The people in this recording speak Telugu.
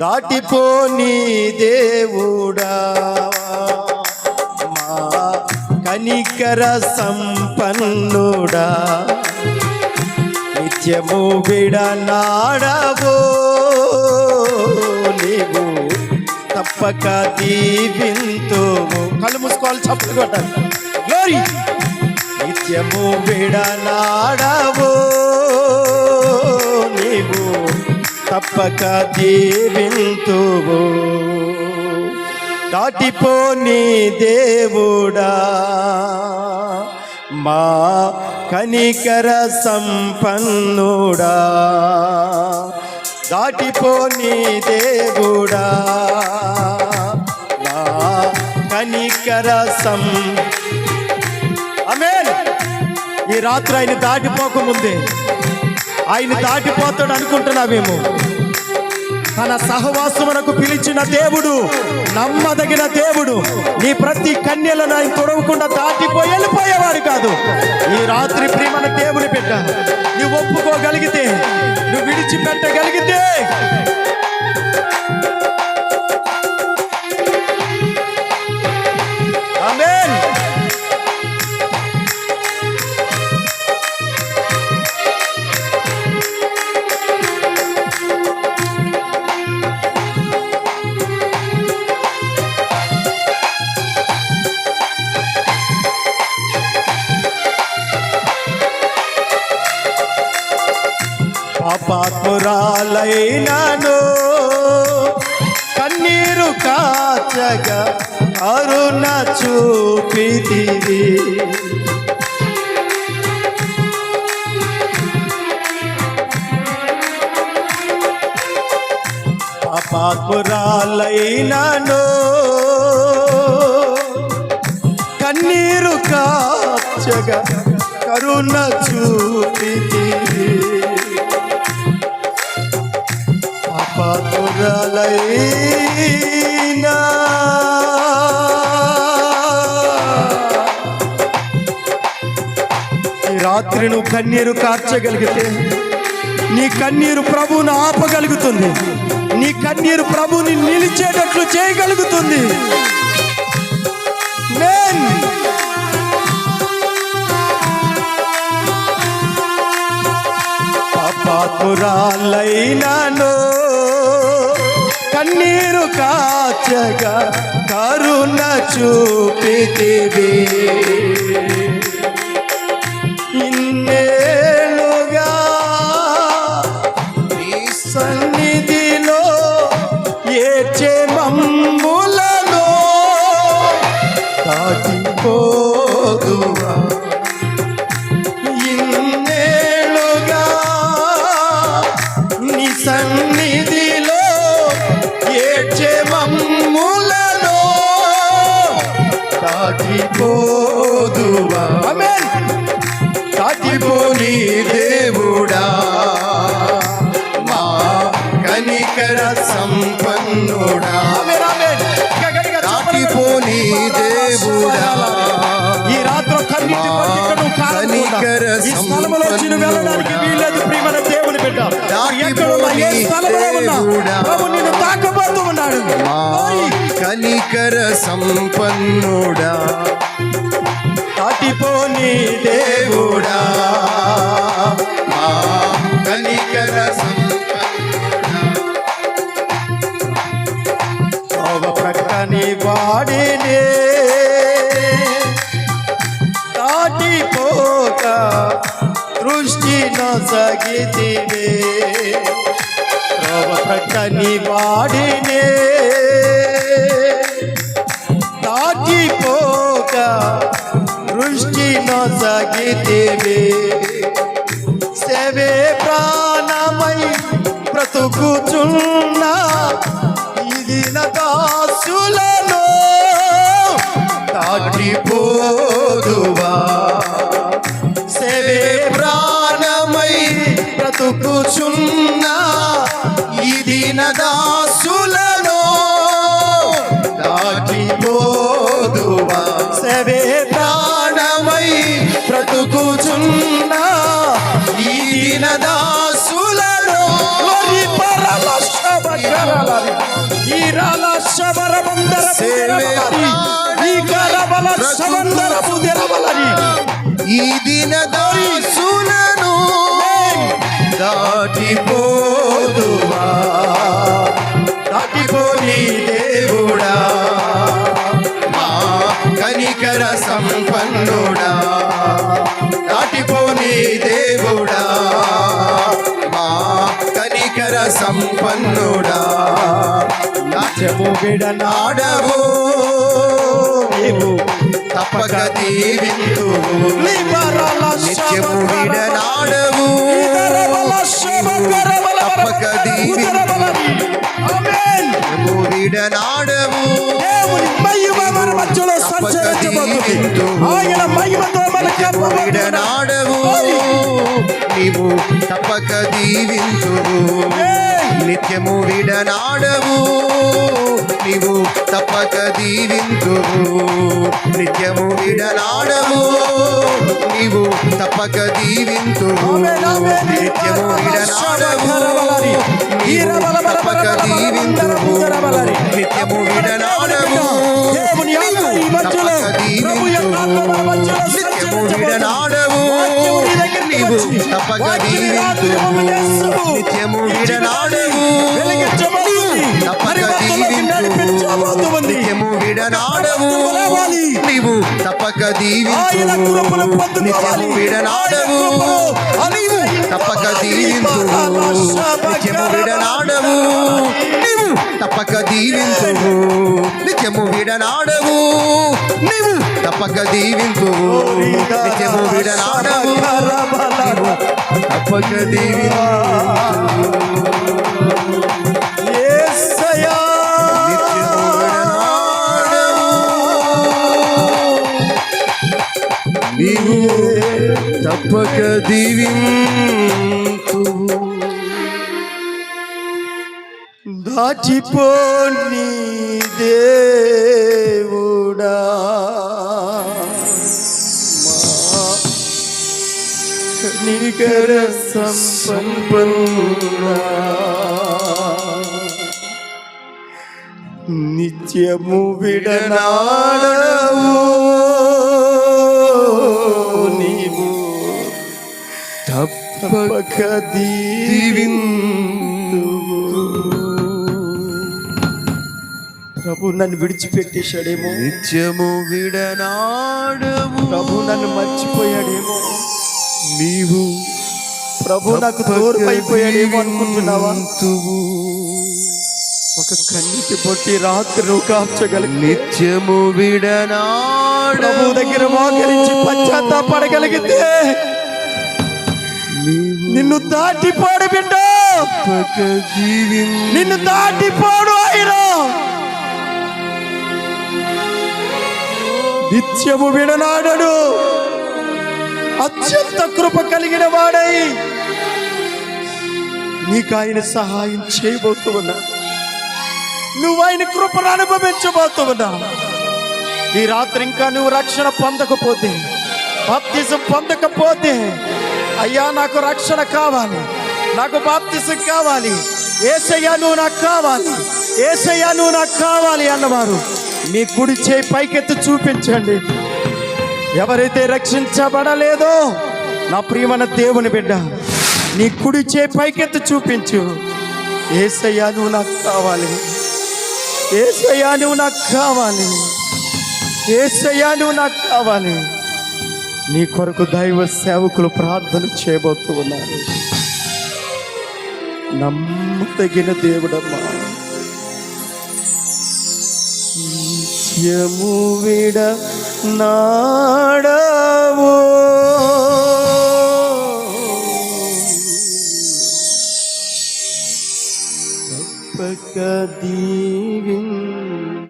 దాటిపోని దేవుడా. మా కనికర సంపన్నుడా. నిత్యము విడనాడవో. నీవు తప్పక దీవింతువు కళ్ళు మూసుకోవాలి చప్పలు కొట్టాలి. నిత్యము విడనాడవో. తప్పక దీవింతువు దాటిపోని దేవుడా. మా కనికర సంపన్నుడా. దాటిపోని దేవుడా. మా కనికర సం. ఆమేన్. ఈ రాత్రి ఆయన దాటిపోకముందే ఆయన దాటిపోతాడు అనుకుంటున్నామేమో తన సహవాసమునకు పిలిచిన దేవుడు నమ్మదగిన దేవుడు నీ ప్రతి కన్యలను ఆయన తొడవకుండా దాటిపోయి వెళ్ళిపోయేవాడు కాదు. ఈ రాత్రి ప్రేమన దేవుని పెట్ట నువ్వు ఒప్పుకోగలిగితే నువ్వు విడిచిపెట్టగలిగితే కాచగా అరుణ చూపితివి. పాపాత్మురాలైనాను కన్నీరు కాచగా కరుణ చూపితివి. పాపాతురలైనా రాత్రి నువ్వు కన్నీరు కార్చగలిగితే నీ కన్నీరు ప్రభువును ఆపగలుగుతుంది. నీ కన్నీరు ప్రభుని నిలిచేటట్లు చేయగలుగుతుంది. Amen. కన్నీరు కాచగా కరుణ చూపితివి. సన్నిధిలో ఏడ్చే మమ్ములలో దాటిపోదువా? ఇన్నేళ్ళుగా నీ సన్నిధిలో ఏడ్చే మమ్ములలో దాటిపోదువా? దాటిపోని దేవుడా. సంపన్నుడా. దాటిపోని దేవుడా. ఈ రాత్రి కనికర స్థలములో వచ్చి నువ్వు దృష్టి నొసగితివే శోభ ప్రక్కని వాడినే దాటిపోక దృష్టి నొసగితివే సేవే ప్రాణమై బ్రతుకుచున్నా ఇది నదాసులను దాటిపోదువా సేవే ప్రాణమై బ్రతుకుచున్నా పరమశబక కరబలారి. ఈ శబరబందర బుదెరబలారి. ఈ కరబల దిన దాటిపోదువా? దాటిపోని దేవుడా? మా కనికర సంపన్నుడా? దాటిపోని దేవుడా? మా కనికర సంపన్నుడా? నాట్యము విడనా ఆడవు నీవు తప్పక లిబరల నిత్యము విడనాడవు. తప్పక దీవింతు విడనాడవు దేవుని మహిమ మన మధ్యలో సంచరించబోతుంది ఆయన మహిమతో మన కప్పబోతుంది విడనాడవు నీవు తప్పక దీవింతు నిత్యము విడనాడవు. నీవు తప్పక దీవింతు నిత్యము విడనాడవు. నీవు తప్పక దీవింతు ఆమేన్, ఆమేన్. నిత్యము విడనాడవు. తప్పక దీవింతు నిత్యము విడనాడవు. మధ్యలో నిత్యము. విడనాడవు. నీవు తప్పక రాత్రి విడనాడవు. నిత్యము విడనాడవు. నీవు తప్పక పొందుకోవాలి. నిత్యము విడనాడవు నీవు తప్పక దీవింతు నిత్యము విడనాడవు నీవు తప్పక దీవింతు నిత్యము విడనాడవు నీవు తప్పక దీవింతు నిత్యము విడనాడవు నీవు తప్పక నీవు తప్పక దీవింతు దాచిపోని దేవుడా. కనికర సంపన్నుడా నిత్యము విడనాడవు. నీవు తప్పక దీవిందువు. ప్రభు నన్ను విడిచిపెట్టేశాడేమో. నిత్యము విడనాడవు. ప్రభు నన్ను మర్చిపోయాడేమో. నీవు ప్రభు నాకు దూరం అయిపోయాడేమో అనుకుంటున్నావా. ఒక కన్నీటి పొట్టి రాత్రి నువ్వు నిత్యము విడనాడు ప్రభు దగ్గర మోకరించి పశ్చాత్తాపడగలిగితే నిన్ను దాటిపోడు బిడ్డ. నిన్ను దాటిపోడు ఆయన నిత్యము విడనాడడు. అత్యంత కృప కలిగిన వాడై నీకు ఆయన సహాయం చేయబోతూ ఉన్నా నువ్వు ఆయన కృపను అనుభవించబోతూ ఉన్నా ఈ రాత్రి ఇంకా నువ్వు రక్షణ పొందకపోతే బాప్తిజం పొందకపోతే అయ్యా నాకు రక్షణ కావాలి నాకు బాప్తిజం కావాలి ఏసయ్యా నువ్వు నాకు కావాలి ఏసయ్యా నువ్వు నాకు కావాలి అన్నవారు మీ కుడి చేయి పైకెత్తి చూపించండి. ఎవరైతే రక్షించబడలేదో నా ప్రియమైన దేవుని బిడ్డ నీ కుడి చే పైకెత్తి చూపించు. ఏసయ్యా నువ్వు నాకు కావాలి. ఏసయ్యా నువ్వు నాకు కావాలి. ఏసయ్యా నువ్వు నాకు కావాలి. నీ కొరకు దైవ సేవకులు ప్రార్థన చేయబోతూ ఉన్నారు. నమ్మదగిన దేవుడమ్మా. నిత్యము విడ నాడవో తప్పక దీ